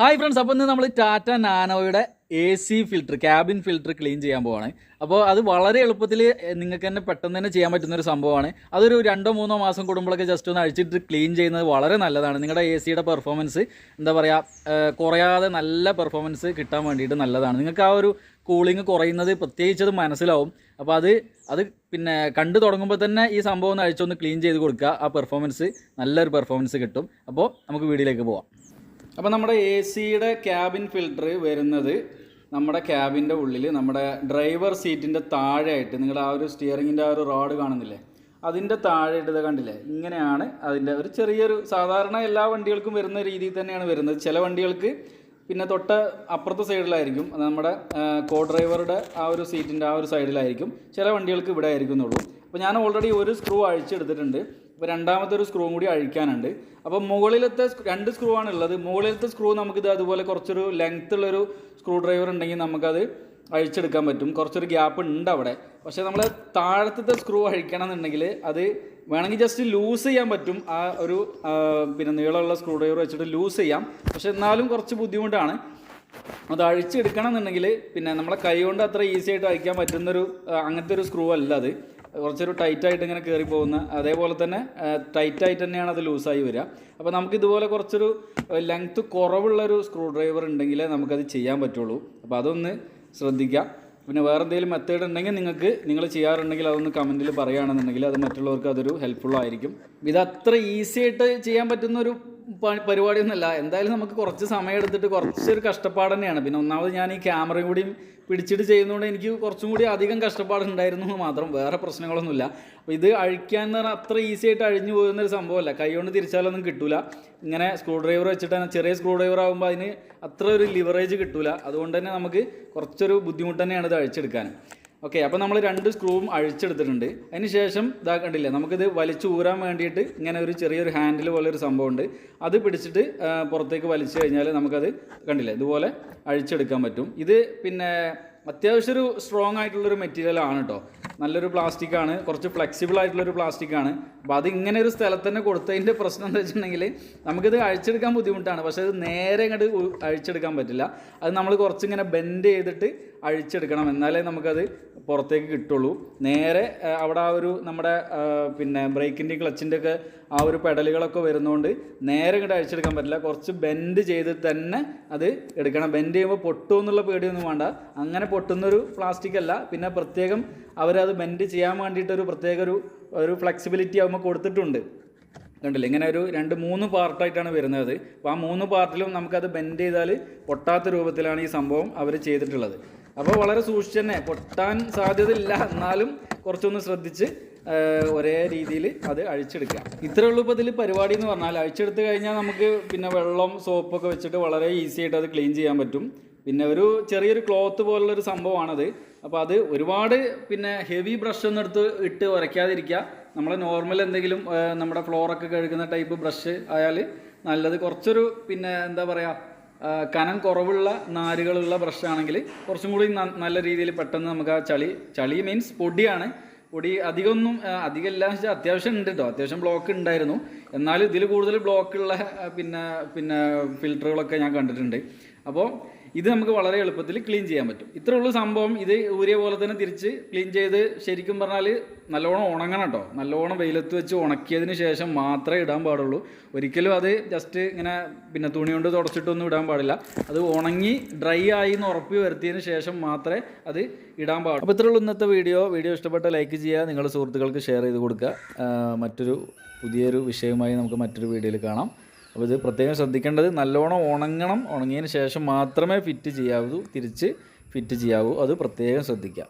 Hi friends അപ്പോൾ ഇന്ന് നമ്മൾ Tata നാനോയുടെ A C filter cabin filter clean ചെയ്യാൻ പോവാണ്. അപ്പോൾ അത് വളരെ എളുപ്പത്തിൽ നിങ്ങൾക്ക് തന്നെ പെട്ടെന്ന് തന്നെ ചെയ്യാൻ പറ്റുന്ന ഒരു സംഭവമാണ്. അതൊരു രണ്ടോ മൂന്നോ മാസം കൂടുമ്പോഴൊക്കെ ജസ്റ്റ് ഒന്ന് അഴിച്ചിട്ട് ക്ലീൻ ചെയ്യുന്നത് വളരെ നല്ലതാണ്. നിങ്ങളുടെ എ സിയുടെ പെർഫോമൻസ് എന്താ പറയുക കുറയാതെ നല്ല പെർഫോമൻസ് കിട്ടാൻ വേണ്ടിയിട്ട് നല്ലതാണ്. നിങ്ങൾക്ക് ആ ഒരു കൂളിംഗ് കുറയുന്നത് പ്രത്യേകിച്ച് അത് മനസ്സിലാവും. അപ്പോൾ അത് അത് പിന്നെ കണ്ടു തുടങ്ങുമ്പോൾ തന്നെ ഈ സംഭവം ഒന്ന് അഴിച്ചൊന്ന് ക്ലീൻ ചെയ്ത് കൊടുക്കുക. ആ പെർഫോമൻസ് നല്ലൊരു പെർഫോമൻസ് കിട്ടും. അപ്പോൾ നമുക്ക് വീഡിയോയിലേക്ക് പോവാം. അപ്പോൾ നമ്മുടെ എ സിയുടെ ക്യാബിൻ ഫിൽട്ടർ വരുന്നത് നമ്മുടെ ക്യാബിന്റെ ഉള്ളിൽ നമ്മുടെ ഡ്രൈവർ സീറ്റിന്റെ താഴെയായിട്ട് നിങ്ങളുടെ ആ ഒരു സ്റ്റിയറിങ്ങിന്റെ ആ ഒരു റോഡ് കാണുന്നില്ലേ? അതിന്റെ താഴെ ഇട്ടത് കണ്ടില്ലേ? ഇങ്ങനെയാണ് അതിന്റെ ഒരു ചെറിയൊരു സാധാരണ എല്ലാ വണ്ടികൾക്കും വരുന്ന രീതിയിൽ തന്നെയാണ് വരുന്നത്. ചില വണ്ടികൾക്ക് പിന്നെ തൊട്ട് അപ്പുറത്തെ സൈഡിലായിരിക്കും അത് നമ്മുടെ കോ ഡ്രൈവറുടെ ആ ഒരു സീറ്റിന്റെ ആ ഒരു സൈഡിലായിരിക്കും ചില വണ്ടികൾക്ക് ഇവിടെ ആയിരിക്കുന്നുള്ളൂ. അപ്പോൾ ഞാൻ ഓൾറെഡി ഒരു സ്ക്രൂ അഴിച്ചെടുത്തിട്ടുണ്ട്. അപ്പോൾ രണ്ടാമത്തെ ഒരു സ്ക്രൂ കൂടി അഴിക്കാനുണ്ട്. അപ്പോൾ മുകളിലത്തെ രണ്ട് സ്ക്രൂ ആണ് ഉള്ളത് മുകളിലത്തെ സ്ക്രൂ നമുക്കിത് അതുപോലെ കുറച്ചൊരു ലെങ്ത് ഉള്ളൊരു സ്ക്രൂ ഡ്രൈവർ ഉണ്ടെങ്കിൽ നമുക്കത് അഴിച്ചെടുക്കാൻ പറ്റും. കുറച്ചൊരു ഗ്യാപ്പ് ഉണ്ട് അവിടെ. പക്ഷേ നമ്മൾ താഴത്തെ സ്ക്രൂ അഴിക്കണം എന്നുണ്ടെങ്കിൽ അത് വേണമെങ്കിൽ ജസ്റ്റ് ലൂസ് ചെയ്യാൻ പറ്റും. ആ ഒരു പിന്നെ നീളമുള്ള സ്ക്രൂ ഡ്രൈവർ വെച്ചിട്ട് ലൂസ് ചെയ്യാം. പക്ഷെ എന്നാലും കുറച്ച് ബുദ്ധിമുട്ടാണ്. അത് അഴിച്ചെടുക്കണം എന്നുണ്ടെങ്കിൽ പിന്നെ നമ്മളെ കൈ കൊണ്ട് അത്ര ഈസി ആയിട്ട് അഴിക്കാൻ പറ്റുന്നൊരു അങ്ങനത്തെ ഒരു സ്ക്രൂ അല്ല അത്. കുറച്ചൊരു ടൈറ്റായിട്ട് ഇങ്ങനെ കയറി പോകുന്ന അതേപോലെ തന്നെ ടൈറ്റായിട്ട് തന്നെയാണ് അത് ലൂസായി വരിക. അപ്പോൾ നമുക്ക് ഇതുപോലെ കുറച്ചൊരു ലെങ്ത്ത് കുറവുള്ളൊരു സ്ക്രൂ ഡ്രൈവർ ഉണ്ടെങ്കിലേ നമുക്കത് ചെയ്യാൻ പറ്റുള്ളൂ. അപ്പോൾ അതൊന്ന് ശ്രദ്ധിക്കുക പിന്നെ വേറെ എന്തെങ്കിലും മെത്തേഡ് ഉണ്ടെങ്കിൽ നിങ്ങൾക്ക് നിങ്ങൾ ചെയ്യാറുണ്ടെങ്കിൽ അതൊന്ന് കമന്റിൽ പറയുകയാണെന്നുണ്ടെങ്കിൽ അത് മറ്റുള്ളവർക്ക് അതൊരു ഹെൽപ്ഫുൾ ആയിരിക്കും. ഇത് അത്ര ഈസി ആയിട്ട് ചെയ്യാൻ പറ്റുന്ന ഒരു പരിപാടിയൊന്നുമല്ല. എന്തായാലും നമുക്ക് കുറച്ച് സമയം എടുത്തിട്ട് കുറച്ചൊരു കഷ്ടപ്പാട് തന്നെയാണ്. പിന്നെ ഒന്നാമത് ഞാൻ ഈ ക്യാമറയും കൂടിയും പിടിച്ചിട്ട് ചെയ്യുന്നതുകൊണ്ട് എനിക്ക് കുറച്ചും കൂടി അധികം കഷ്ടപ്പാടുണ്ടായിരുന്നു എന്ന് മാത്രം. വേറെ പ്രശ്നങ്ങളൊന്നുമില്ല. അപ്പോൾ ഇത് അഴിക്കാൻ എന്ന് പറഞ്ഞാൽ അത്ര ഈസി ആയിട്ട് അഴിഞ്ഞു പോകുന്ന ഒരു സംഭവമല്ല. കൈ കൊണ്ട് തിരിച്ചാലൊന്നും കിട്ടൂല. ഇങ്ങനെ സ്ക്രൂ ഡ്രൈവർ വെച്ചിട്ട് ചെറിയ സ്ക്രൂ ഡ്രൈവർ ആകുമ്പോൾ അതിന് അത്ര ഒരു ലിവറേജ് കിട്ടൂല. അതുകൊണ്ട് തന്നെ നമുക്ക് കുറച്ചൊരു ബുദ്ധിമുട്ട് തന്നെയാണ് ഇത് അഴിച്ചെടുക്കാൻ. ഓക്കെ അപ്പോൾ നമ്മൾ രണ്ട് സ്ക്രൂവും അഴിച്ചെടുത്തിട്ടുണ്ട്. അതിന് ശേഷം ഇതാ കണ്ടില്ലേ നമുക്കിത് വലിച്ചു ഊരാൻ വേണ്ടിയിട്ട് ഇങ്ങനെ ഒരു ചെറിയൊരു ഹാൻഡിൽ പോലെ ഒരു സംഭവമുണ്ട് അത് പിടിച്ചിട്ട് പുറത്തേക്ക് വലിച്ചു കഴിഞ്ഞാൽ നമുക്കത് കണ്ടില്ലേ ഇതുപോലെ അഴിച്ചെടുക്കാൻ പറ്റും. ഇത് പിന്നെ അത്യാവശ്യം ഒരു സ്ട്രോങ് ആയിട്ടുള്ളൊരു മെറ്റീരിയൽ ആണ് കേട്ടോ നല്ലൊരു പ്ലാസ്റ്റിക് ആണ്. കുറച്ച് ഫ്ലെക്സിബിൾ ആയിട്ടുള്ളൊരു പ്ലാസ്റ്റിക് ആണ്. അപ്പോൾ അത് ഇങ്ങനെ ഒരു സ്ഥലത്ത് തന്നെ കൊടുത്തതിന്റെ പ്രശ്നം എന്താ വെച്ചിട്ടുണ്ടെങ്കിൽ നമുക്കിത് അഴിച്ചെടുക്കാൻ ബുദ്ധിമുട്ടാണ്. പക്ഷേ അത് നേരെ ഇങ്ങോട്ട് അഴിച്ചെടുക്കാൻ പറ്റില്ല. അത് നമ്മൾ കുറച്ചിങ്ങനെ ബെൻഡ് ചെയ്തിട്ട് അഴിച്ചെടുക്കണം. എന്നാലേ നമുക്കത് പുറത്തേക്ക് കിട്ടുള്ളൂ. നേരെ അവിടെ ആ ഒരു നമ്മുടെ പിന്നെ ബ്രേക്കിന്റെയും ക്ലച്ചിന്റെ ഒക്കെ ആ ഒരു പെഡലുകളൊക്കെ വരുന്നതുകൊണ്ട് നേരെ ഇങ്ങോട്ട് അഴിച്ചെടുക്കാൻ പറ്റില്ല. കുറച്ച് ബെൻഡ് ചെയ്ത് തന്നെ അത് എടുക്കണം. ബെൻഡ് ചെയ്യുമ്പോൾ പൊട്ടുമെന്നുള്ള പേടിയൊന്നും വേണ്ട. അങ്ങനെ പൊട്ടുന്നൊരു പ്ലാസ്റ്റിക് അല്ല. പിന്നെ പ്രത്യേകം അവരത് ബെൻഡ് ചെയ്യാൻ വേണ്ടിയിട്ട് ഒരു പ്രത്യേക ഒരു ഒരു ഫ്ലെക്സിബിലിറ്റി ആകുമ്പോൾ കൊടുത്തിട്ടുണ്ട്. കണ്ടില്ലേ? ഇങ്ങനെ ഒരു രണ്ട് മൂന്ന് പാർട്ടായിട്ടാണ് വരുന്നത്. അപ്പോൾ ആ മൂന്ന് പാർട്ടിലും നമുക്കത് ബെൻഡ് ചെയ്താൽ പൊട്ടാത്ത രൂപത്തിലാണ് ഈ സംഭവം അവർ ചെയ്തിട്ടുള്ളത്. അപ്പോൾ വളരെ സൂക്ഷിച്ച് തന്നെ പൊട്ടാൻ സാധ്യതയില്ല എന്നാലും കുറച്ചൊന്ന് ശ്രദ്ധിച്ച് ഒരേ രീതിയിൽ അത് അഴിച്ചെടുക്കുക. ഇത്രയേ ഉള്ളൂ ഇപ്പോൾ ഇതിൽ പരിപാടി എന്ന് പറഞ്ഞാൽ അഴിച്ചെടുത്ത് കഴിഞ്ഞാൽ നമുക്ക് പിന്നെ വെള്ളം സോപ്പൊക്കെ വെച്ചിട്ട് വളരെ ഈസി ആയിട്ട് അത് ക്ലീൻ ചെയ്യാൻ പറ്റും. പിന്നെ ഒരു ചെറിയൊരു ക്ലോത്ത് പോലുള്ളൊരു സംഭവമാണത്. അപ്പോൾ അത് ഒരുപാട് പിന്നെ ഹെവി ബ്രഷ് ഒന്നും എടുത്ത് ഇട്ട് ഉരയ്ക്കാതിരിക്കുക. നമ്മൾ നോർമൽ എന്തെങ്കിലും നമ്മുടെ ഫ്ലോറൊക്കെ കഴുകുന്ന ടൈപ്പ് ബ്രഷ് ആയാൽ നല്ലത്. കുറച്ചൊരു പിന്നെ എന്താ പറയുക കനം കുറവുള്ള നാരുകളുള്ള ബ്രഷ് ആണെങ്കിൽ കുറച്ചും കൂടി നല്ല രീതിയിൽ പെട്ടെന്ന് നമുക്ക് ആ ചളി ചളി മീൻസ് പൊടിയാണ്. പൊടി അധികമൊന്നും അധികം ഇല്ല വെച്ചാൽ അത്യാവശ്യം ഉണ്ട് കേട്ടോ അത്യാവശ്യം ബ്ലോക്ക് ഉണ്ടായിരുന്നു. എന്നാലും ഇതിൽ കൂടുതൽ ബ്ലോക്കുള്ള പിന്നെ പിന്നെ ഫിൽറ്ററുകളൊക്കെ ഞാൻ കണ്ടിട്ടുണ്ട്. അപ്പോൾ ഇത് നമുക്ക് വളരെ എളുപ്പത്തിൽ ക്ലീൻ ചെയ്യാൻ പറ്റും. ഇത്രേ ഉള്ളൂ സംഭവം. ഇത് ഊരിയ പോലെ തന്നെ തിരിച്ച് ക്ലീൻ ചെയ്ത് ശരിക്കും പറഞ്ഞാൽ നല്ലോണം ഉണങ്ങണം കേട്ടോ. നല്ലോണം വെയിലത്ത് വെച്ച് ഉണക്കിയതിന് ശേഷം മാത്രമേ ഇടാൻ പാടുള്ളൂ. ഒരിക്കലും അത് ജസ്റ്റ് ഇങ്ങനെ പിന്നെ തുണി കൊണ്ട് തുടച്ചിട്ടൊന്നും ഇടാൻ പാടില്ല. അത് ഉണങ്ങി ഡ്രൈ ആയി എന്ന് ഉറപ്പ് വരുത്തിയതിന് ശേഷം മാത്രമേ അത് ഇടാൻ പാടുള്ളൂ. അപ്പോൾ ഇത്രയുള്ള ഇന്നത്തെ വീഡിയോ വീഡിയോ ഇഷ്ടപ്പെട്ട ലൈക്ക് ചെയ്യുക നിങ്ങളുടെ സുഹൃത്തുക്കൾക്ക് ഷെയർ ചെയ്ത് കൊടുക്കുക. മറ്റൊരു പുതിയൊരു വിഷയവുമായി നമുക്ക് മറ്റൊരു വീഡിയോയിൽ കാണാം. അപ്പോൾ ഇത് പ്രത്യേകം ശ്രദ്ധിക്കേണ്ടത് നല്ലോണം ഉണങ്ങണം ഉണങ്ങിയതിന് ശേഷം മാത്രമേ ഫിറ്റ് ചെയ്യാവൂ തിരിച്ച് ഫിറ്റ് ചെയ്യാവൂ. അത് പ്രത്യേകം ശ്രദ്ധിക്കുക.